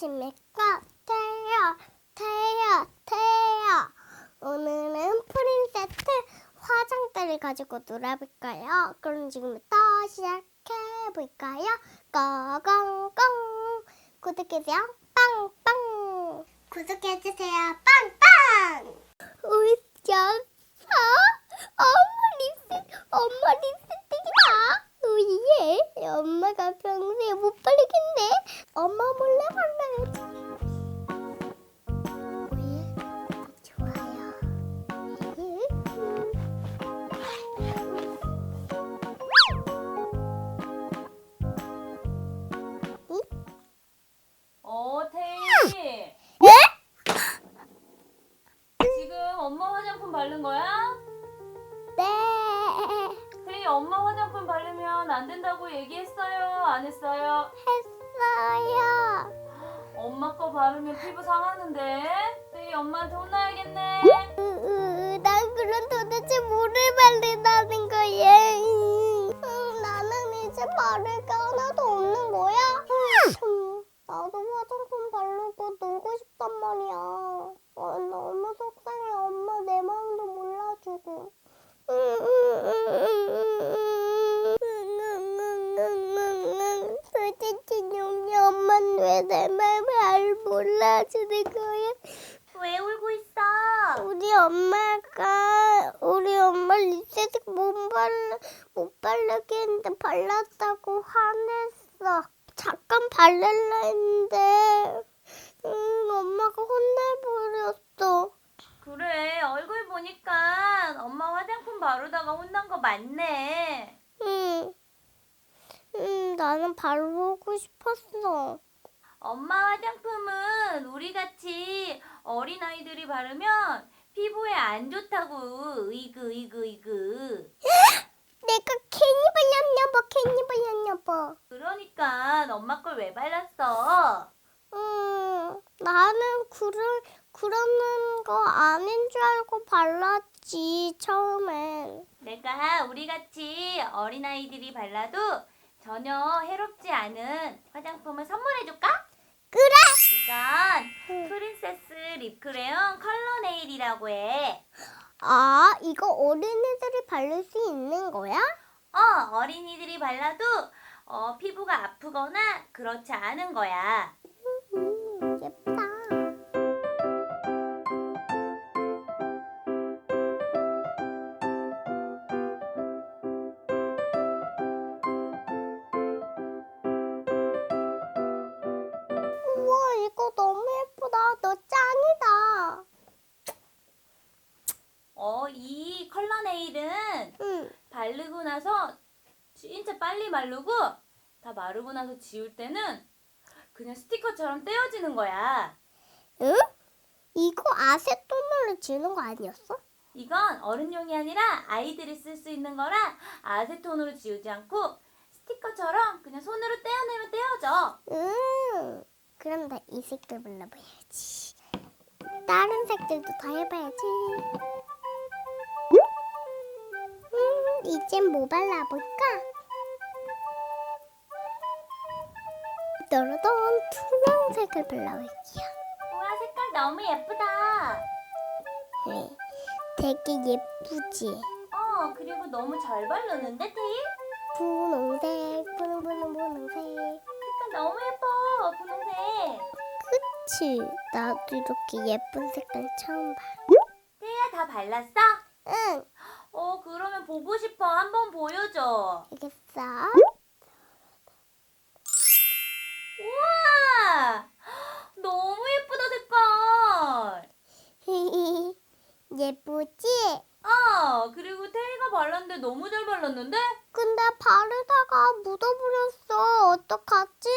안녕하십니까? 태요, 태요, 태요. 오늘은 프린세스 화장대를 가지고 놀아볼까요? 그럼 지금부터 시작해볼까요? 꺼공공 구독해주세요. 빵빵 구독해주세요. 빵빵 우리 어 엄마 립스틱, 엄마 립스틱이다. 오예, 엄마가 평소에 못 바르겠네. 엄마 몰래 좋아요. 어, 태희. 예? 지금 엄마 화장품 바른 거야? 네. 태희, 엄마 화장품 바르면 안 된다고 얘기했어요? 안 했어요? 했어 요. 엄마 거 바르면 피부 상하는데? 태희, 엄마한테 혼나야겠네. 으, 으, 난 그럼 도대체 뭐를 바른다는 거야? 음, 나는 이제 바를 게 하나도 없는 거야? 음, 나도 화장품 바르고 놀고 싶단 말이야. 어, 너무 속상해. 엄마 내 마음도 몰라주고. 솔직히 용이 엄마는 왜 내 마음을 잘 몰라주는 거야? 왜 울고 있어? 우리 엄마가 우리 엄마 립스틱 못 발라 못 바르게 했는데 발랐다고 화냈어. 잠깐 바를라 했는데 음, 엄마가 혼내버렸어. 그래, 얼굴 보니까 엄마 화장품 바르다가 혼난 거 맞네. 응. 음, 나는 바르고 싶었어. 엄마 화장품은 우리 같이 어린 아이들이 바르면 피부에 안 좋다고. 으이그, 으이그, 으이그. 내가 괜히 발렸나 봐, 괜히 발렸나 봐. 그러니까 엄마 걸 왜 발랐어? 음, 나는 그럴, 그러는 거 아닌 줄 알고 발랐지, 처음엔. 내가 우리 같이 어린아이들이 발라도 전혀 해롭지 않은 화장품을 선물해줄까? 그래! 이건 프린세스 립크레용 컬러 네일이라고 해. 아, 이거 어린이들이 바를 수 있는 거야? 어, 어린이들이 발라도 어, 피부가 아프거나 그렇지 않은 거야. 음, 예쁘다. 빨리 마르고 다 마르고 나서 지울 때는 그냥 스티커처럼 떼어지는 거야. 응? 이거 아세톤으로 지우는 거 아니었어? 이건 어른용이 아니라 아이들이 쓸 수 있는 거라 아세톤으로 지우지 않고 스티커처럼 그냥 손으로 떼어내면 떼어져. 응. 그럼 나 이 색깔 발라봐야지. 다른 색들도 다 해봐야지. 음, 이젠 뭐 발라볼까? 너러던 투명색을 발라볼게요. 우와 색깔 너무 예쁘다. 네, 되게 예쁘지? 어 그리고 너무 잘 바르는데 테일? 분홍색, 분홍분홍 분홍색. 색깔 너무 예뻐 분홍색. 그치? 나도 이렇게 예쁜 색깔 처음 봐. 테이야 다 발랐어? 응, 어 그러면 보고 싶어 한번 보여줘. 알겠어. 예쁘지? 어 그리고 테이가 발랐는데 너무 잘 발랐는데? 근데 바르다가 묻어버렸어. 어떡하지?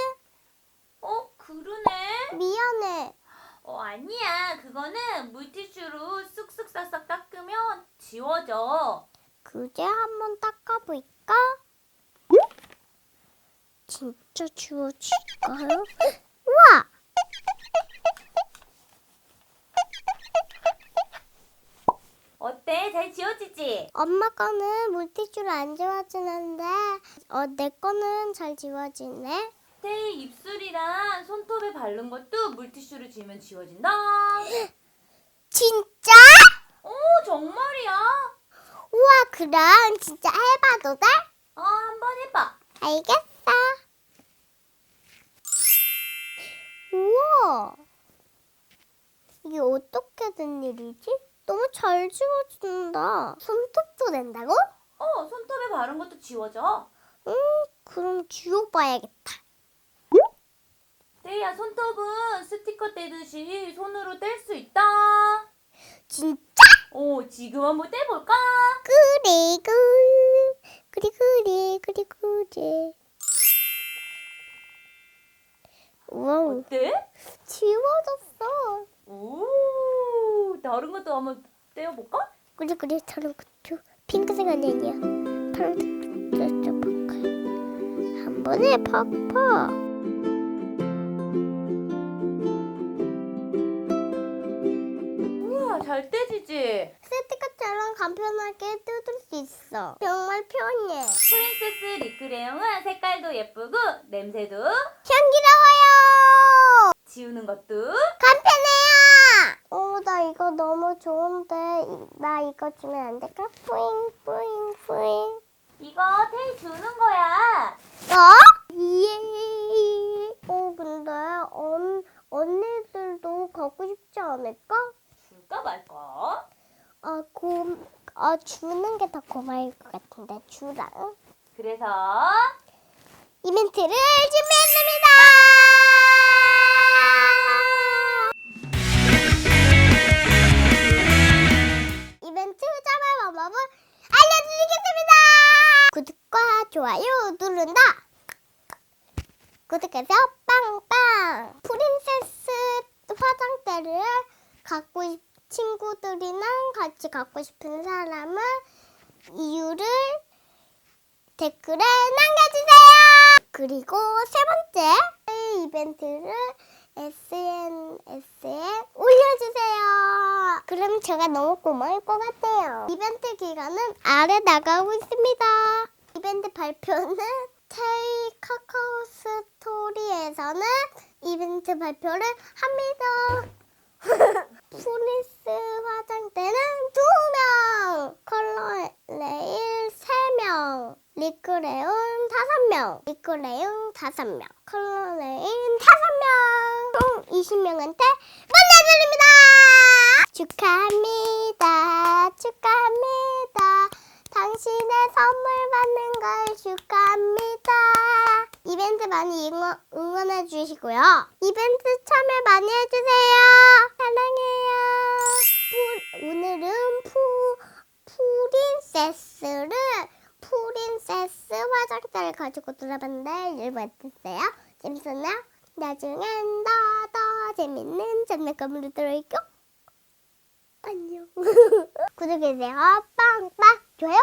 어 그러네. 미안해. 어 아니야 그거는 물티슈로 쓱쓱 싹싹 닦으면 지워져. 그제 한번 닦아볼까? 진짜 지워질까요? 우와! 어때 잘 지워지지? 엄마 거는 물티슈로 안 지워지는데 어, 내 거는 잘 지워지네. 테이 입술이랑 손톱에 바른 것도 물티슈로 지우면 지워진다. 진짜? 오, 정말이야. 우와, 그럼 진짜 해봐도 돼? 어, 한번 해봐. 알겠어. 우와. 이게 어떻게 된 일이지? 너무 잘 지워진다. 손톱도 된다고? 어, 손톱에 바른 것도 지워져. 음, 그럼 지워봐야겠다. 테이야, 손톱은 스티커 떼듯이 손으로 뗄 수 있다. 진짜? 오, 지금 한번 떼볼까? 그리고 그리 그리 그리 그리. 우와, 어때? 지워졌어. 오, 다른 것도 한번 떼어볼까? 그리 그리 저런 것도 핑크색 아니야. 파란색 파카. 한 번에 팍팍. 우와, 잘 떼지지? 스티커처럼 간편하게 뜯을 수 있어. 정말 편해. 프린세스 리크레용은 색깔도 예쁘고 냄새도 향기로워요. 지우는 것도 나 이거 너무 좋은데 이- 나 이거 주면 안 될까? 뿌잉 뿌잉 뿌잉. 이거 테이 주는 거야. 어? 예. 어, 근데 언 언니들도 갖고 싶지 않을까? 줄까 말까? 아, 고, 아 주는 게 더 고마울 것 같은데 주랑 그래서 이벤트를 준비 구독해서 빵빵. 프린세스 화장대를 갖고 싶, 친구들이랑 같이 갖고 싶은 사람은 이유를 댓글에 남겨주세요. 그리고 세 번째 이벤트를 SNS에 올려주세요. 그럼 제가 너무 고마울 것 같아요. 이벤트 기간은 아래 나가고 있습니다. 이벤트 발표는 테이 카카오 스토리에서는 이벤트 발표를 합니다. 프린스 화장대는 두 명, 컬러 레일 세 명, 리크레온 다섯 명, 리크레온 다섯 명, 컬러 레일 다섯 명, 총 20명한테 보내드립니다. 축하합니다. 축하합니다. 당신의 선물 받는 걸 축하합니다. 이벤트 많이 응원, 응원해 주시고요. 이벤트 참여 많이 해주세요. 사랑해요. 푸- 오늘은 푸, 프린세스를 프린세스 화장대를 가지고 놀아봤는데 여러분 어땠어요? 재밌었나요? 나중엔 더더 재밌는 장난감으로 들어올게요. 안녕. 구독해주세요. 빵빵 좋아요.